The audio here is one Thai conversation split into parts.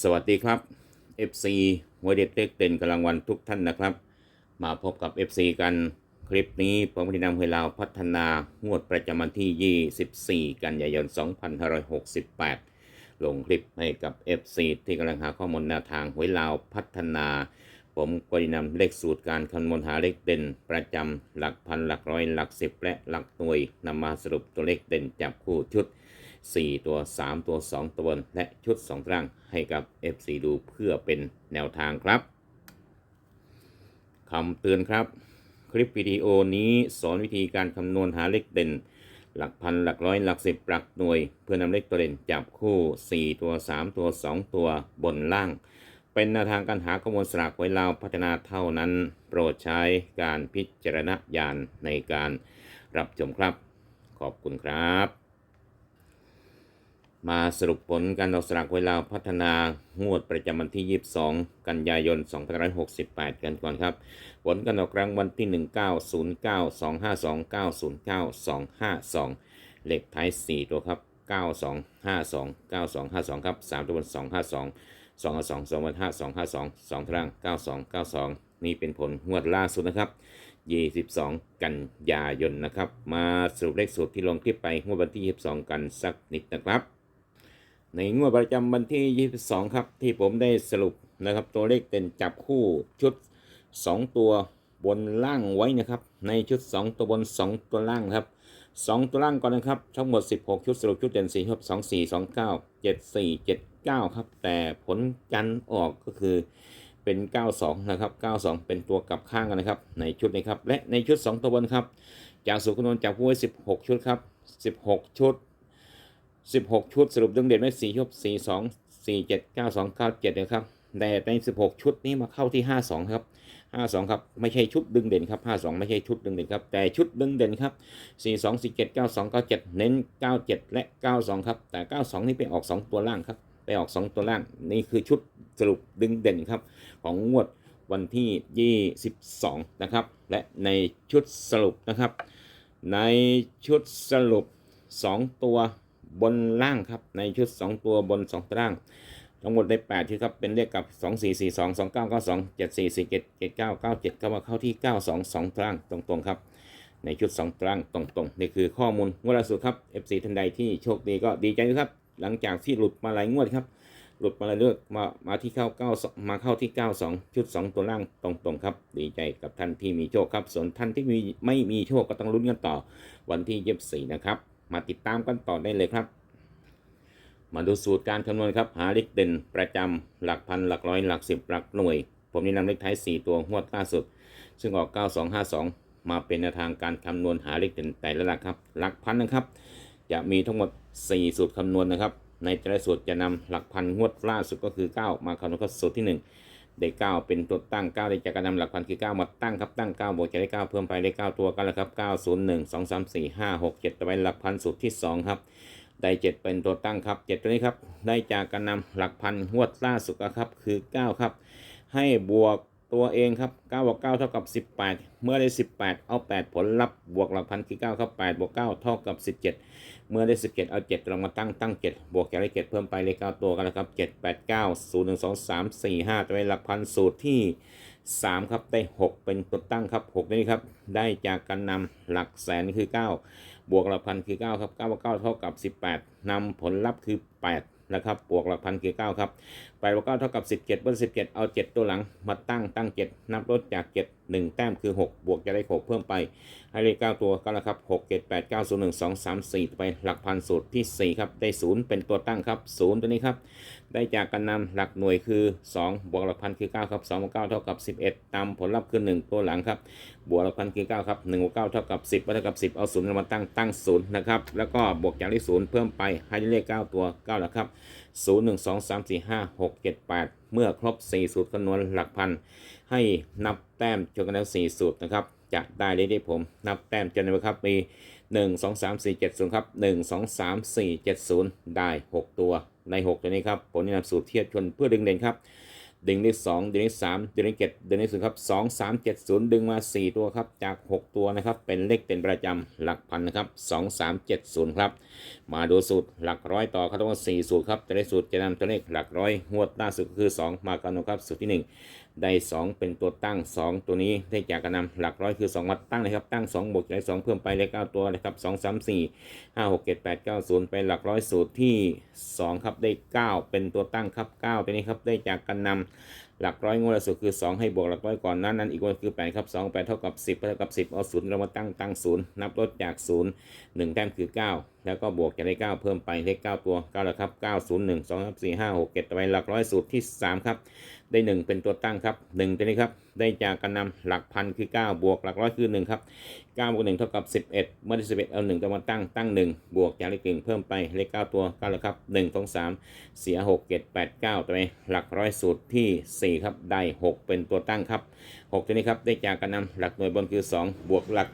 สวัสดีครับ FC หัวเด็ดเล็กเด่นกำลังวันทุกท่านนะครับ มาพบกับ FC กันคลิปนี้ผมได้นำให้เราพัฒนางวดประจำวันที่ 24 กันยายน 2568 ลงคลิปให้กับ FC ที่กำลังหาข้อมูลแนวทางหวยลาวพัฒนา ผมก็ได้นำเลขสูตรการคำนวณหาเลขเด่น ประจำหลักพันหลักร้อยหลักสิบและหลักหน่วยนำมาสรุปตัวเลขเด่นจับคู่ชุด 4 ตัว 3 ตัว 2 ตัวและชุด 2ตารางให้กับ FC ดูเพื่อเป็นแนวทางครับคำเตือนครับ คลิปวิดีโอนี้สอนวิธีการคำนวณหาเลขเด่น หลักพันหลักร้อยหลักสิบหลักหน่วย เพื่อนำเลขตัวเด่นจับคู่ 4 ตัว 3 ตัว 2 ตัวบนล่าง เป็นแนวทางการหาข้อมูลสลากไว้ลาวพัฒนาเท่านั้น โปรดใช้การพิจารณญาณในการรับชมครับ ขอบคุณครับ มาสรุปผลการออกสลากเวลาพัฒนางวดประจำวันที่ 22 กันยายน 2568 กันก่อนครับ ผลการออกรางวัลที่ 1909252909252 เลขท้าย 4 ตัวครับ 9252 9252 ครับ 3 ตัวบน 252 252 252 52 2ทาง9292 นี่เป็นผลงวดล่าสุดนะครับ 22 กันยายนนะครับ มาสรุปเลขสูตรที่ลงคลิปไปงวดวันที่ 22 กันสักนิดนะครับ ในงวดประจำวันที่ 22 ครับ ที่ผมได้สรุปนะครับ ตัวเลขเต็นจับคู่ชุด 2 ตัวบนล่างไว้นะครับ ในชุด 2 ตัวบน 2 ตัวล่างครับ 2 ตัวล่างก่อนนะครับ ทั้งหมด 16 ชุดสรุปชุดเด่น4ครับ2 4 2 9 7 4 7 9 ครับ แต่ผลกันออกก็คือเป็น 92 นะครับ 92 เป็นตัวกลับข้างกันนะครับ ในชุดนี้ครับ และในชุด 2 ตัวบนครับ จากสูตรคำนวณจากผู้ไว้16 ชุดครับ 16 ชุด 16 ชุดสรุปดึงเด่นไว้4ชุด4 2 4 7 9 2 9 7นะครับแต่ใน 16 ชุดนี้มาเข้าที่ 52 ครับ 52 ครับ ไม่ใช่ชุดดึงเด่นครับ 52 ไม่ใช่ชุดดึงเด่นครับ แต่ชุดดึงเด่นครับ 42 47 92 97 เน้น 97 และ 92 ครับ แต่ 92 นี่ไปออก 2 ตัวล่างครับ ไปออก 2 ตัวล่าง นี่คือชุดสรุปดึงเด่นครับ ของงวดวันที่ 22 นะครับ และในชุดสรุปนะครับ ในชุดสรุป 2 ตัว บนล่างครับในชุด 2 ตัวบน2ตาราง ทั้งหมดได้8ชุดครับเป็นเลขกับ 2 4 4 2 2 9 9 2 7 4 4 7 7 9 9 7ก็มาเข้าที่ 9 2 2ตารางตรงๆครับ ในชุด 2ตารางตรงๆ นี่คือข้อมูลงวดล่าสุดครับ FC ท่านใดที่โชคดีก็ดีใจด้วยครับ หลังจากที่หลุดมาหลายงวดครับ หลุดมาหลายเลือกมามาที่เข้า9มาเข้าที่ 92 ชุด 2 ตัวล่างตรงๆครับ ดีใจกับท่านที่มีโชคครับ ส่วนท่านที่มีไม่มีโชคก็ต้องลุ้นกันต่อวันที่24นะครับ มาติดตามกันต่อได้เลยครับ มาดูสูตรการคำนวณครับ หาเลขเด่นประจำหลักพันหลักร้อยหลักสิบหลักหน่วย ผมแนะนำเลขท้าย 4 ตัวงวดล่าสุด ซึ่งออก 9252 มาเป็นแนวทางการคำนวณหาเลขเด่นแต่ละหลักครับ หลักพันนะครับ จะมีทั้งหมด 4 สูตรคำนวณนะครับ ในแต่ละสูตรจะนำหลักพันงวดล่าสุดก็คือ 9 มาคำนวณเข้าสูตรที่ 1 ได้9เป็นตัวตั้ง9ได้จากการนำหลักพันคือ9มาตั้งครับตั้ง9บวกจะได้9เพิ่มไปได้9ตัวกันแล้วครับ9 0 1 2 3 4 5 6 7ต่อไปหลักพันสูตรที่2ครับได้7เป็นตัวตั้งครับ7ตัวนี้ครับได้จากการนำหลักพันงวดล่าสุดครับคือ9ครับ ให้บวกตัวเองครับ9บวก9เท่ากับ 18 เมื่อได้ 18 เอา 8 ผลลัพธ์บวกหลักพันคือ9ครับ8บวก9เท่ากับ 17 เมื่อได้ 17 เอา7ลงมาตั้งตั้ง 7 บวกจากได้7เพิ่มไปเลข9ตัวกันแล้วครับ 7 8 9 0 1 2 3 4 5ตัวเป็นหลักพันสูตรที่ 3 ครับ ได้ 6 เป็นตัวตั้งครับ 6 นี่ครับ ได้จากการนำหลักแสนคือ 9 บวกหลักพันคือ 9 ครับ9บวก9เท่ากับ 18 นำผลลัพธ์คือ 8นะครับ บวกหลักพันคือ 9 ครับ8บวก9เท่ากับ 17เบน17 เอา 7 ตัวหลังมาตั้งตั้ง 7 นับลดจาก 7 1 แต้มคือ 6 บวกจะได้ 6 เพิ่มไป ให้เลข9ตัวก็แล้วครับ6 7 8 9 0 1 2 3 4ต่อไปหลักพันสูตรที่ 4 ครับ ได้ 0 เป็นตัวตั้งครับ 0 ตัวนี้ครับ ได้จากการนำหลักหน่วยคือ 2 บวกหลักพันคือ 9 ครับ2บวก9เท่ากับ 11 ตามผลลัพธ์คือ 1 ตัวหลังครับ บวกหลักพันคือ 9 ครับ1บวก9เท่ากับ 10เท่ากับ 10 เอา0มาตั้งตั้ง0นะครับ แล้วก็บวกจากเลข0เพิ่มไปให้เลข 9 ตัว9แล้วครับ 0 1 2 3 4 5 6 7 8 เมื่อครบ 4 สูตรคำนวณหลักพัน ให้นับแต้มจนกันแล้ว 4 สูตรนะครับจะได้เลขที่ผมนับแต้มจนนะครับมี 1 2 3 4 7 0 ครับ 1 2 3 4 7 0 ได้ 6 ตัวใน 6 ตัวนี้ครับ ผมแนะนำสูตรเทียบชนเพื่อดึงเด่นครับ ดึงเลขสองดึงเลขสามดึงเลขเจ็ดดึงเลขศูนย์ครับสองสามเจ็ดศูนย์ดึงมาสี่ตัวครับจากหกตัวนะครับเป็นเลขเต็นประจำหลักพันนะครับสองสามเจ็ดศูนย์ครับมาดูสูตรหลักร้อยต่อครับต้องมดสี่สูตรครับแต่ละสูตรจะนำตัวเลขหลักร้อยงวดล่าสุดคือสองมากันนะครับสูตรที่หนึ่ง ได้สองเป็นตัวตั้งสองตัวนี้ได้จากการนำหลักร้อยคือสองมาตั้งนะครับ ตั้งสองบวกจากสองเพิ่มไปเลขเก้าตัวนะครับสองสามสี่ห้าหกเจ็ดแปดเก้าศูนย์เป็นหลักร้อยสูตรที่สองครับได้เก้าเป็นตัวตั้งครับเก้าตัวนี้ครับได้จากการนำหลักร้อยงวดละสุดคือ 2 ให้บวกหลักร้อยก่อนนั้นนั้นอีกงวดคือ8ครับ2 8เท่ากับ 10เท่ากับ 10 เอาศูนย์เรามาตั้งตั้งศูนย์นับลดจาก0 1แต้มคือ 9 แล้วก็บวกจากเลข9เพิ่มไปเลข9ตัว9แล้วครับ9 0 1 2ครับ4 5 6 7ต่อไปหลักร้อยสูตรที่ 3 ครับ ได้ 1 เป็นตัวตั้งครับ1ตัวนี้ครับได้จากการนำหลักพันคือ 9 บวกหลักร้อยคือ 1 ครับ9บวก1เท่ากับ 11 เมื่อได้11 เอา 1 ตัวมาตั้งตั้ง 1 บวกจากเลขหนึ่งเพิ่มไปเลข 9 ตัว9แล้วครับ1 2 3เสีย6 7 8 9 ตัวนี้หลักร้อยสูตรที่ 4 ครับได้ 6 เป็นตัวตั้งครับ 6 ตัวนี้ครับได้จากการนำหลักหน่วยบนคือ 2 บวกหลัก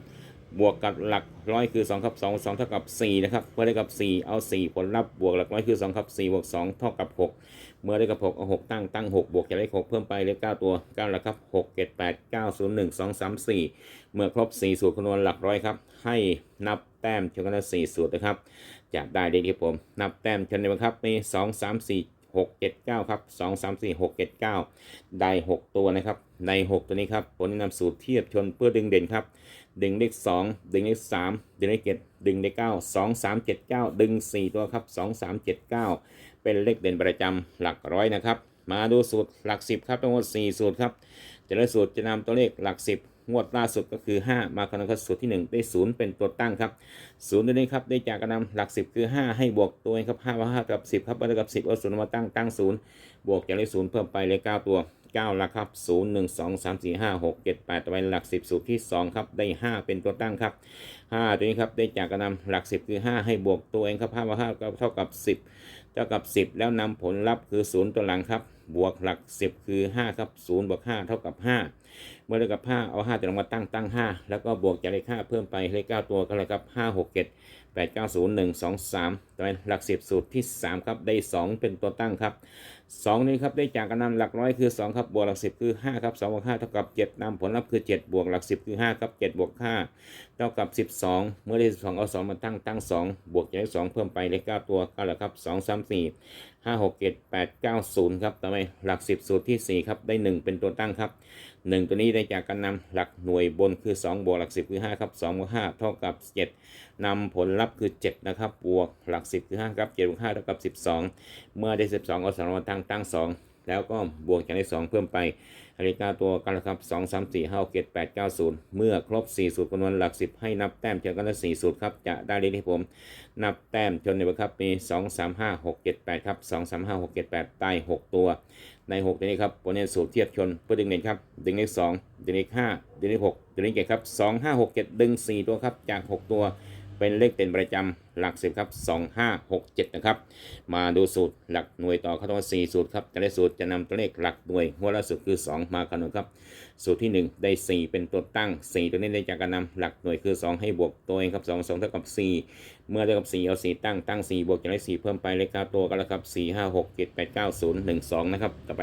บวกกับหลักร้อยคือ2ครับ2 2เท่ากับ4นะครับเมื่อได้กับ 4 เอา 4 ผลลัพธ์บวกหลักร้อยคือ2ครับ4บวก2เท่ากับ 6 เมื่อได้กับ 6 เอา 6 ตั้งตั้ง 6 บวกจากเลข6เพิ่มไปเลข9ตัว9แล้วครับ6 7 8 9 0 1 2 3 4 เมื่อครบ 4 สูตรคำนวณหลักร้อยครับ ให้นับแต้มเท่ากัน4สูตรนะครับจะได้เลขที่ผม นับแต้มเช่นนี้ครับมี 2 3 4 6 7 9 ครับ 2 3 4 6 7 9 ได้ 6 ตัวนะครับ ใน 6 ตัวนี้ครับผมแนะนำสูตรเทียบชนเพื่อดึงเด่นครับ ดึงเลข 2 ดึงเลข 3 ดึงเลข7ดึงเลข 9 2 3 7 9 ดึง 4 ตัวครับ 2 3 7 9 เป็นเลขเด่นประจำหลักร้อยนะครับ มาดูสูตรหลัก 10 ครับทั้งหมด 4 สูตรครับแต่ละสูตรจะนำตัวเลขหลัก 10 งวดล่าสุดก็คือ 5 มาคำนวณสูตรที่ 1 ได้ 0 เป็นตัวตั้งครับศูนย์ตัวนี้ครับได้จากการนำหลัก 10 คือ 5 ให้บวกตัวเองครับ5ว่า5กับ 10 ครับบวกับ 10 เอาศูนย์มาตั้งตั้งศูนย์บวกจากเลขศูนย์เพิ่มไปเลข9ตัว 9หลักครับ0 1 2 3 4 5 6 7 8ต่อไปหลัก 10 สูตรที่ 2 ครับ ได้ 5 เป็นตัวตั้งครับ 5 ตัวนี้ครับ ได้จากการนำหลัก 10 คือ 5 ให้บวกตัวเองครับ5ว่า5ก็เท่ากับ 10 เท่ากับ 10 แล้วนำผลลัพธ์คือ 0 ตัวหลังครับ บวกหลัก 10 คือ 5 ครับ0บวก 5 เท่ากับ 5 เมื่อได้กับ 5 เอา 5ตัวลงมาตั้งตั้ง 5 แล้วก็บวกจากเลข5เพิ่มไปเลข9ตัวก็เลยครับ 5 6 7 8 9 0 1 2 3ต่อไปหลัก 10 สูตรที่ 3 ครับ ได้ 2 เป็นตัวตั้งครับ 2 นี้ครับได้จากการนำหลักร้อยคือ 2 ครับบวกหลัก 10 คือ 5 ครับ2บวก5เท่ากับ 7นำผลลัพธ์คือ 7 บวกหลัก 10 คือ 5 ครับ 7 บวก 5 เท่ากับ 12 เมื่อได้ 12 เอา 2 มาตั้งตั้ง 2 บวกจากเลข2เพิ่มไปเลข9ตัวก็แล้วครับ 2 3 4 5 6 7 8 9 0 ครับต่อไปหลัก 10 สูตรทีสี่ 4 ครับ ได้ 1 เป็นตัวตั้งครับ 1 ตัวนี้ได้จากการนำหลักหน่วยบนคือ 2 บวกหลัก 10 คือ 5 ครับ2บวก5เท่ากับ 7นำผลลัพธ์คือ 7 นะครับ บวกหลัก 10 คือ 5 ครับ7บวก5เท่ากับ 12 เมื่อได้ 12 เอา2มาตั้งตั้ง2แล้วก็บวกจากเลข2เพิ่มไปเลข9ตัวกันละครับ2 3 4 5 6 7 8 9 0เมื่อครบ4สูตรคำนวณหลัก10ให้นับแต้มเจอกันละ4สูตรครับจะได้เลขที่ผม นับแต้มจนในบังคับมี2 3 5 6 7 8ครับ2 3 5 6 7 8ได้6ตัว ใน6ตัวนี้ครับผมเนสูตรเทียบชนเพื่อดึงเด่นครับดึงเลข2ดึงเลข5ดึงเลข6ดึงเลข7ครับ2 5 6 7ดึง4ตัวครับจาก6ตัว เป็นเลขเด่นประจำหลัก10ครับ2 5 6 7นะครับ มาดูสูตรหลักหน่วยต่อเข้าตัว4สูตรครับแต่ละสูตรจะนำตัวเลขหลักหน่วยหัวละสูตรคือ 2 มาคำนวณครับ สูตรที่ 1 ได้ 4 เป็นตัวตั้ง 4 ตัวนี้ได้จากการนำหลักหน่วยคือ 2 ให้บวกตัวเองครับ2 2เท่ากับ 4 เมื่อเท่ากับ 4 เอา 4 ตั้งตั้ง 4 บวกจากเลข4เพิ่มไปเลข9ตัวก็แล้วครับ4 5 6 7 8 9 0 1 2นะครับต่อไป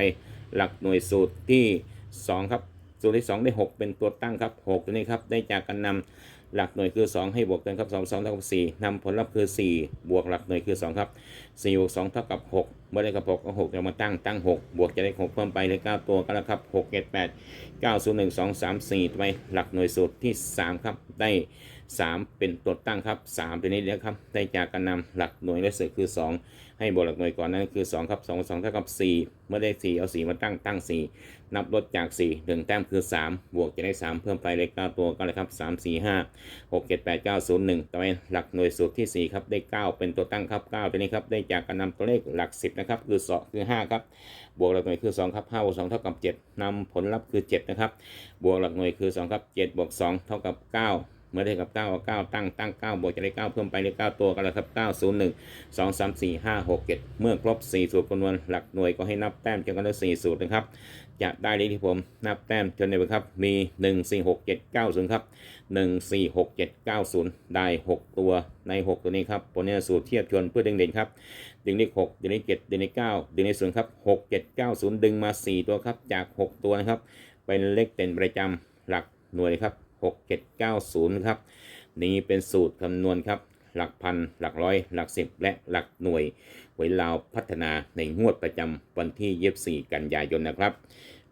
หลักหน่วยสูตรที่ 2 ครับ สูตรที่ 2 ได้ 6 เป็นตัวตั้งครับ 6 ตัวนี้ครับได้จากการนำ หลักหน่วยคือ 2 ให้บวกกันครับ 2 2เท่ากับ4นำผลลัพธ์คือ 4 บวกหลักหน่วยคือ 2 ครับ4บวก2เท่ากับ 6 เมื่อได้กับ6เอา6จะมาตั้งตั้ง 6 บวกจะได้ 6 เพิ่มไปเลข9ตัวก็แล้วครับ6 7 8 9 0 1 2 3 4ต่อไปหลักหน่วยสูตรที่ 3 ครับ ได้ 3 เป็นตัวตั้งครับ3ตัวนี้นะครับ ได้จากการนำหลักหน่วยและสูตรคือ 2 ให้บวกหลักหน่วยก่อนนั่นคือ 2 ครับ 2 2เท่ากับ 4 เมื่อได้ 4 เอา 4 มาตั้งตั้ง 4 นับลดจาก 4 1 แต้มคือ 3 บวกจะได้ 3 เพิ่มไปเลข9ตัวก็เลยครับ 3 4 5 6 7 8 9 0 1ต่อไปหลักหน่วยสูตรที่ 4 ครับ ได้ 9 เป็นตัวตั้งครับ 9 ตัวนี้ครับ ได้จากการนำตัวเลขหลัก 10 นะครับ คือ2คือ 5 ครับ บวกหลักหน่วยคือ 2 ครับ5บวก2เท่ากับ 7นำผลลัพธ์คือ 7 นะครับ บวกหลักหน่วยคือ 2 ครับ 7 บวก 2 เท่ากับ 9 เมื่อได้กับ9เอา9ตั้งตั้ง9บวกจะได้ 9 เพิ่มไปเลย9ตัวกันแล้วครับ 901 2 3 4 5 6 7 เมื่อครบ 4 สูตรคำนวณหลักหน่วยก็ให้นับแต้มจนกันได้4สูตรนะครับจะได้เลขที่ผมนับแต้มจนได้ครับ มี 1 4 6 7 9 0 ครับ 1 4 6 7 9 0 ได้ 6 ตัวใน 6 ตัวนี้ครับผลเนี่ยสูตรเทียบชนเพื่อดึงเด่นครับ ดึงเลข6ดึงเลข7ดึงเลข9ดึงเลขศูนย์ครับ 6 7 9 0 ดึงมา 4 ตัวครับ จาก 6 ตัวนะครับ เป็นเลขเด่นประจำหลักหน่วยครับ 6 7 9 0 ครับ นี้เป็นสูตรคำนวณครับ หลักพัน หลักร้อย หลักสิบ และหลักหน่วยไว้ลาวพัฒนาในงวดประจำวันที่ 24 กันยายนนะครับ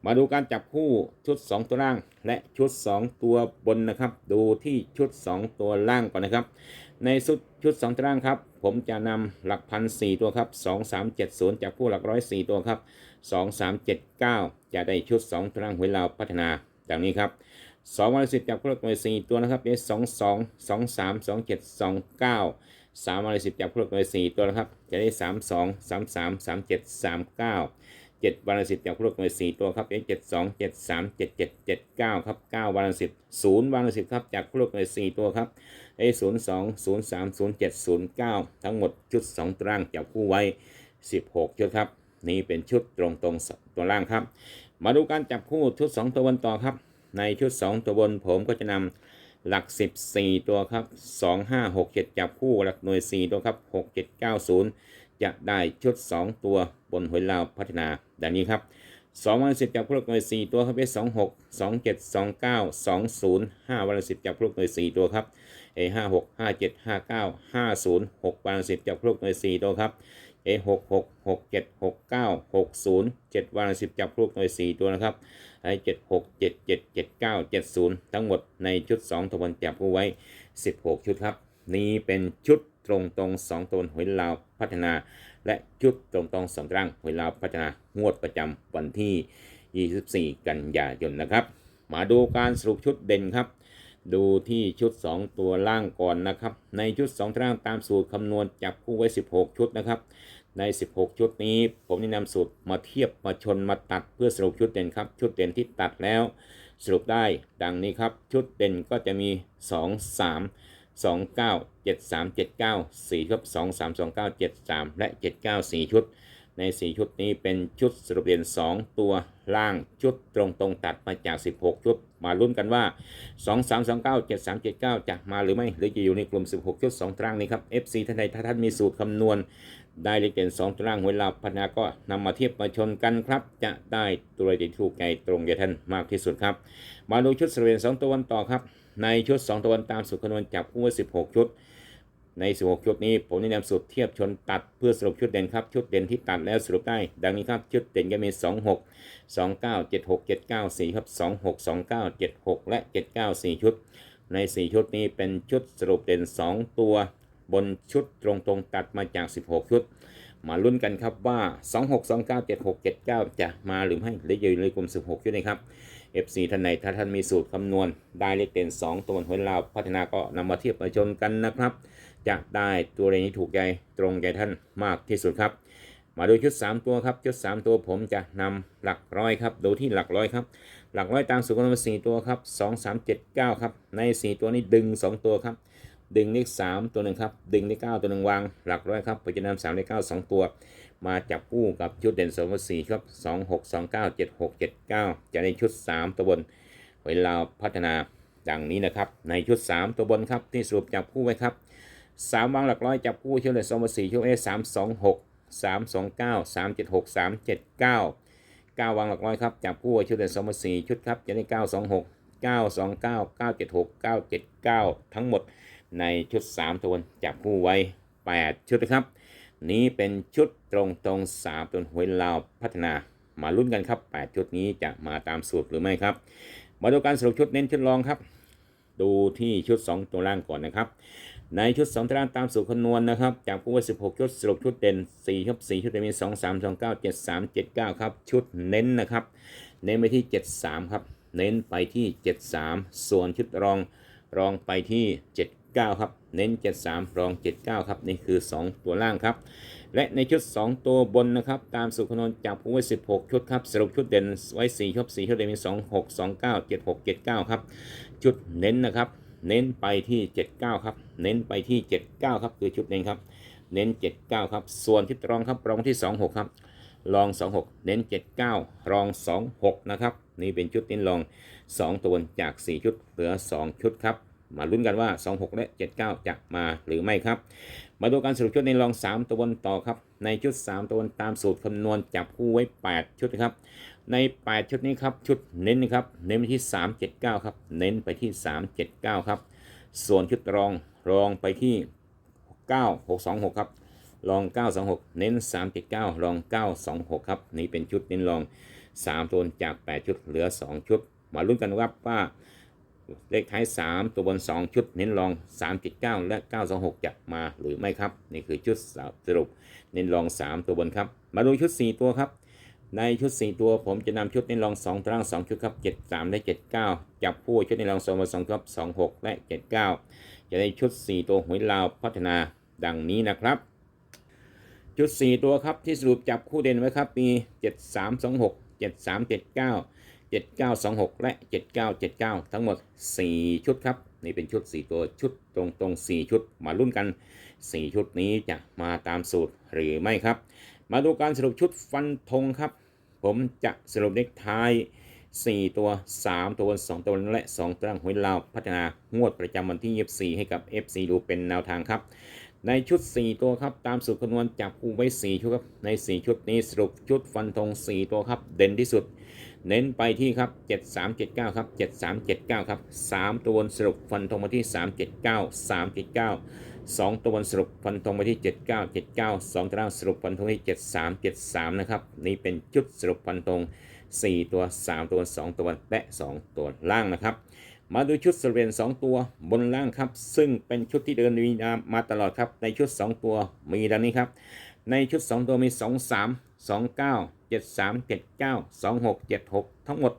มาดูการจับคู่ชุด 2 ตัวล่าง และชุด 2 ตัวบนนะครับ ดูที่ชุด 2 ตัวล่างก่อนนะครับ ในชุดชุด 2 ตัวล่างครับ ผมจะนำหลักพัน4ตัวครับ 2 3 7 0จากผู้หลักร้อย 4 ตัวครับ 2 3 7 9 จะได้ชุด 2 ตัวล่างไว้ลาวพัฒนาดังนี้ครับ สองวันสิบจับคู่หลักหน่วยสี่ตัวนะครับเอสองสองสองสามสองเจ็ดสองเก้าสามวันสิบจับคู่หลักหน่วยสี่ตัวนะครับ จะได้สามสองสามสามสามเจ็ดสามเก้าเจ็ดวันสิบจับคู่หลักหน่วยสี่ตัวครับเอเจ็ดสองเจ็ดสามเจ็ดเจ็ดเจ็ดเก้าครับเก้าวันสิบศูนย์วันสิบครับจับคู่หลักหน่วยสี่ตัวครับเอศูนย์สองศูนย์สามศูนย์เจ็ดศูนย์เก้าทั้งหมดชุดสองตารางจับคู่ไว้สิบหกชุดครับนี่เป็นชุดตรงตรงตัวล่างครับ มาดูการจับคู่ชุดสองตัวบนต่อครับ ในชุด 2 ตัวบนผมก็จะนำหลัก 14 ตัวครับ 2 5 6 7 จับคู่หลักหน่วย 4 ตัวครับ 6 7 9 0 จะได้ชุด 2 ตัวบนหวยลาวพัฒนาดังนี้ครับ2วัน10จับคู่หลักหน่วย 4 ตัวครับเป็น2 6 2 7 2 9 2 0 5วัน10จับคู่หลักหน่วย 4 ตัวครับเอ5 6 5 7 5 9 5 0 6วัน10จับคู่หลักหน่วย 4 ตัวครับเอ6 6 6 7 6 9 6 0 7วัน10จับคู่หลักหน่วย 4 ตัวนะครับ ไอ้าเจ็ดศูนย์ทั้งหมดในชุดสองตัวบนจับผู้ไว้สิบหกชุดครับ นี้เป็นชุดตรงตรงสองตัวบนหวยลาวพัฒนา และชุดตรงตรงสองตารางหวยลาวพัฒนางวดประจำวันที่ 24 กันยายนนะครับ มาดูการสรุปชุดเด่นครับดูที่ชุด 2 ตัวล่างก่อนนะครับ ในชุด 2 ตารางตามสูตรคำนวณจับคู่ไว้ 16 ชุดนะครับ ใน 16 ชุดนี้ ผมได้นำสูตรมาเทียบมาชนมาตัดเพื่อสรุปชุดเด่นครับ ชุดเด่นที่ตัดแล้ว สรุปได้ดังนี้ครับ ชุดเด่นก็จะมี 2 3 2 9 7 3 7 9 4ครับ2 3 2 9 7 3 และ 7 9 4 ชุด ใน 4 ชุดนี้เป็นชุดสรุปเด่น 2 ตัวล่างชุดตรงตรงตัดมาจาก 16 ชุด มาลุ้นกันว่า 2 3 2 9 7 3 7 9 จะมาหรือไม่ หรือจะอยู่ในกลุ่ม 16 ชุด 2 ตรางนี้ครับ FC ท่านใดถ้าท่านมีสูตรคำนวณ ได้เลขเด่น2ตารางหวยลาพัฒนาก็นำมาเทียบมาชนกันครับ จะได้ตัวเลขที่ถูกใจตรงใจท่านมากที่สุดครับ มาดูชุดสรุปเด่น2ตัววันต่อครับ ในชุด 2 ตัววันตามสูตรคำนวณจับคู่ไว้16 ชุด ใน 16 ชุดนี้ผมแนะนำสูตรเทียบชนตัดเพื่อสรุปชุดเด่นครับชุดเด่นที่ตัดแล้วสรุปได้ ดังนี้ครับชุดเด่นก็มี 2 6 2 9 7 6 7 9 4ครับ2 6 2 9 7 6 และ 7 9 4 ชุด ใน 4 ชุดนี้เป็นชุดสรุปเด่น 2 ตัว บนชุดตรงๆตัดมาจาก 16 ชุด มาลุ้นกันครับว่า 26297679 จะมาหรือไม่หรืออยู่ในกลุ่ม 16 ชุดนะครับ FC ท่านไหนถ้าท่านมีสูตรคำนวณ ได้เลขเด่น 2 ตัวบนหวยลาวพัฒนาก็นำมาเทียบมาชนกันนะครับ จะได้ตัวเลขที่ถูกใจตรงใจท่านมากที่สุดครับ มาดูชุด 3 ตัวครับ ชุด 3 ตัวผมจะนำหลักร้อยครับดูที่หลักร้อยครับ หลักร้อยตามสูตรคำนวณ4ตัวครับ 2 3 7 9 ครับ ใน 4 ตัวนี้ดึง 2 ตัวครับ ดึงเลข3ตัวหนึ่งครับ ดึงเลข9ตัวหนึ่งวาง หลักร้อยครับผมจะนำ3เลข9 2ตัว มาจับคู่กับชุดเด่น2กับ4ครับ2 6 2 9 7 6 7 9จะในชุด3ตัวบนเวลาพัฒนาดังนี้นะครับ ในชุด3ตัวบนครับที่สรุปจับคู่ไว้ครับ3วางหลักร้อยจับคู่ชุดเด่น2กับ4ชุดเอสามสองหกสามสองเก้าสามเจ็ดหกสามเจ็ดเก้าเก้าวางหลักร้อยครับจับคู่ชุดเด่น2กับ4ชุดครับจะได้9 2 6 9 2 9 9 7 6 9 7 9ทั้งหมด ในชุด 3 ตัวจับคู่ไว้ 8 ชุดนะครับ นี้เป็นชุดตรงตรง3ตัวหวยลาวพัฒนามาลุ้นกันครับ 8 ชุดนี้จะมาตามสูตรหรือไม่ครับ มาดูการสรุปชุดเน้นชุดรองครับ ดูที่ชุด 2 ตัวล่างก่อนนะครับ ในชุด 2ตัวล่างตามสูตรคำนวณนะครับจากผู้ว่า16 ชุดสรุปชุดเด่น4ครับ4ชุดเด่นมี 2 3 2 9 7 3 7 9 ครับ ชุดเน้นนะครับ เน้นไปที่ 73 ครับ เน้นไปที่ 73 ส่วนชุดรองรองไปที่ 79 ครับ เน้น 73 รอง 79 ครับ นี่คือ 2 ตัวล่างครับ และในชุด 2 ตัวบนนะครับ ตามสูตรคำนจากผู้ว่า16 ชุดครับ สรุปชุดเด่นไว้ 4 ชุด 4 ชุดเด่นมี 2 6 2 9 7 6 7 9 ครับ ชุดเน้นนะครับ เน้นไปที่ 79 ครับ เน้นไปที่ 79 ครับ คือชุดเน้นครับ เน้น 79 ครับ ส่วนที่รองครับ รองที่ 26 ครับรอง 26 เน้น 79 รอง 26 นะครับ นี่เป็นชุดเน้นรอง 2 ตัวจาก 4 ชุด เหลือ 2 ชุดครับ มาลุ้นกันว่า 26 และ 79 จะมาหรือไม่ครับ มาดูการสรุปชุดในรอง 3 ตัวบนต่อครับ ในชุด 3 ตัวบนตามสูตรคำนวณจับคู่ไว้ 8 ชุดนะครับ ใน 8 ชุดนี้ครับชุดเน้นนะครับเน้นไปที่ 379 ครับ เน้นไปที่ 379 ครับ ส่วนชุดรองรองไปที่ 9626 ครับรอง 926 เน้น 379รอง 926 ครับ นี่เป็นชุดเน้นรอง3ตัวจาก 8 ชุดเหลือ 2 ชุด มาลุ้นกันครับว่า เลขท้าย 3 ตัวบน 2 ชุดเน้นรอง 3.9 และ 926 จะมาหรือไม่ครับ นี่คือชุดสรุปเน้นรอง 3 ตัวบนครับ มาดูชุด 4 ตัวครับ ในชุด 4 ตัวผมจะนำชุดเน้นรอง 2ตาราง 2 ชุดครับ 73 และ 79 จับคู่ชุดเน้นรอง2มา2ครับ 26 และ 79 จะได้ชุด 4 ตัวหวยลาวพัฒนาดังนี้นะครับ ชุด 4 ตัวครับที่สรุปจับคู่เด่นไว้ครับมี 7326 7379 7926 และ 7979 ทั้งหมด 4 ชุดครับ นี่เป็นชุด 4 ตัวชุดตรงตรงๆ4ชุดมาลุ้นกัน 4 ชุดนี้จะมาตามสูตรหรือไม่ครับ มาดูการสรุปชุดฟันธงครับ ผมจะสรุปเลขท้าย 4 ตัว 3 ตัว 2 ตัวและ 2ตารางหวยลาวพัฒนางวดประจำวันที่ 24 ให้กับ FC ดูเป็นแนวทางครับในชุด 4 ตัวครับ ตามสูตรคำนวณจับคู่ไว้ 4 ชุดครับ ใน 4 ชุดนี้สรุปชุดฟันธง4 ตัวครับ เด่นที่สุด เน้นไปที่ครับ 7379 ครับ 7379 ครับ 3 ตัวบนสรุปฟันธงมาที่ 379 379 2 ตัวบนสรุปฟันธงมาที่ 7979 2ตารางสรุปฟันธงที่ 7373 นะครับ นี่เป็นชุดสรุปฟันธง4 ตัว 3 ตัว 2 ตัว และ 2 ตัวล่างนะครับ มาดูชุดสเรียน2 ตัวบนล่างครับ ซึ่งเป็นชุดที่เดินวีนามาตลอดครับ ในชุด 2 ตัวมีดังนี้ครับ ในชุด 2 ตัวมี 2 3 2 9 7 3 7 9 2 6 7 6 ทั้งหมด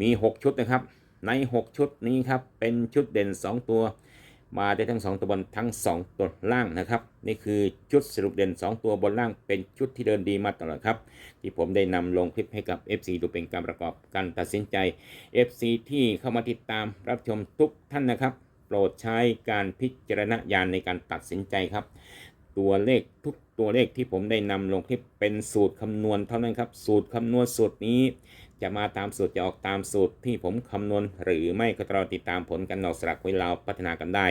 มี 6 ชุดนะครับ ใน 6 ชุดนี้ครับ เป็นชุดเด่น 2 ตัว มาได้ทั้ง 2 ตัวบนทั้ง 2 ตัวล่างนะครับ นี่คือชุดสรุปเด่น 2 ตัวบนล่างเป็นชุดที่เดินดีมาตลอดครับ ที่ผมได้นำลงคลิปให้กับ FC ดูเป็นการประกอบการตัดสินใจ FC ที่เข้ามาติดตามรับชมทุกท่านนะครับ โปรดใช้การพิจารณญาณในการตัดสินใจครับ ตัวเลขทุก ตัวเลขที่ผมได้นำลงคลิปเป็นสูตรคำนวณเท่านั้นครับ สูตรคำนวณสูตรนี้ จะมาตามสูตรจะออกตามสูตรที่ผมคำนวณ หรือไม่ก็รอติดตามผลกันนอกสลักไว้เราพัฒนากันได้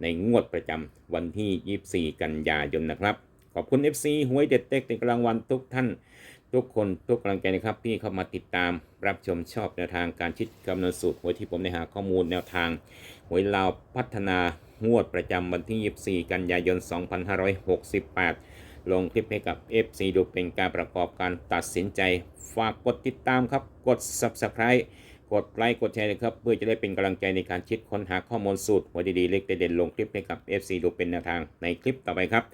ในงวดประจำวันที่ 24 กันยายนนะครับ ขอบคุณ FC หวยเด็ดเต็กในกลางวันทุกท่าน ทุกคนทุกกำลังใจนะครับที่เข้ามาติดตามรับชมชอบแนวทางการคิดคำนวณสูตรหวยที่ผมได้หาข้อมูลแนวทางหวยลาวพัฒนางวดประจำวันที่ 24 กันยายน 2568 ลงคลิปให้กับ FC ดูเป็นการประกอบการตัดสินใจ ฝากกดติดตามครับ กด Subscribe กดไลค์กดแชร์เลยครับ เพื่อจะได้เป็นกำลังใจในการคิดค้นหาข้อมูลสูตรหัวดีๆเล็กเด่นๆลงคลิปให้กับ FC ดูเป็นแนวทางในคลิปต่อไปครับ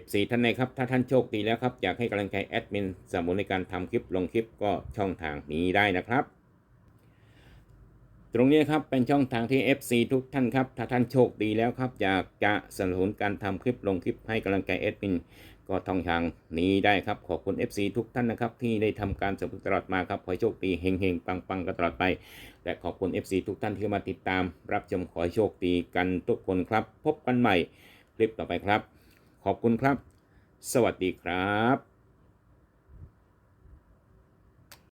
FC ท่านใดครับ ถ้าท่านโชคดีแล้วครับ อยากให้กำลังใจแอดมินสมุนในการทำคลิปลงคลิปก็ช่องทางนี้ได้นะครับตรงนี้ครับเป็นช่องทางที่ FC ทุกท่านครับ ถ้าท่านโชคดีแล้วครับ อยากจะสนับสนุนการทำคลิปลงคลิปให้กำลังใจแอดมิน ก็ท่องทางนี้ได้ครับ ขอบคุณ FC ทุกท่านนะครับ ที่ได้ทำการสนับสนุนตลอดมาครับขอให้โชคดีเฮงๆ ปังๆกันตลอดไป และขอบคุณ FC ทุกท่านที่มาติดตาม รับชมขอให้โชคดีกันทุกคนครับ พบกันใหม่คลิปต่อไปครับ ขอบคุณครับ สวัสดีครับ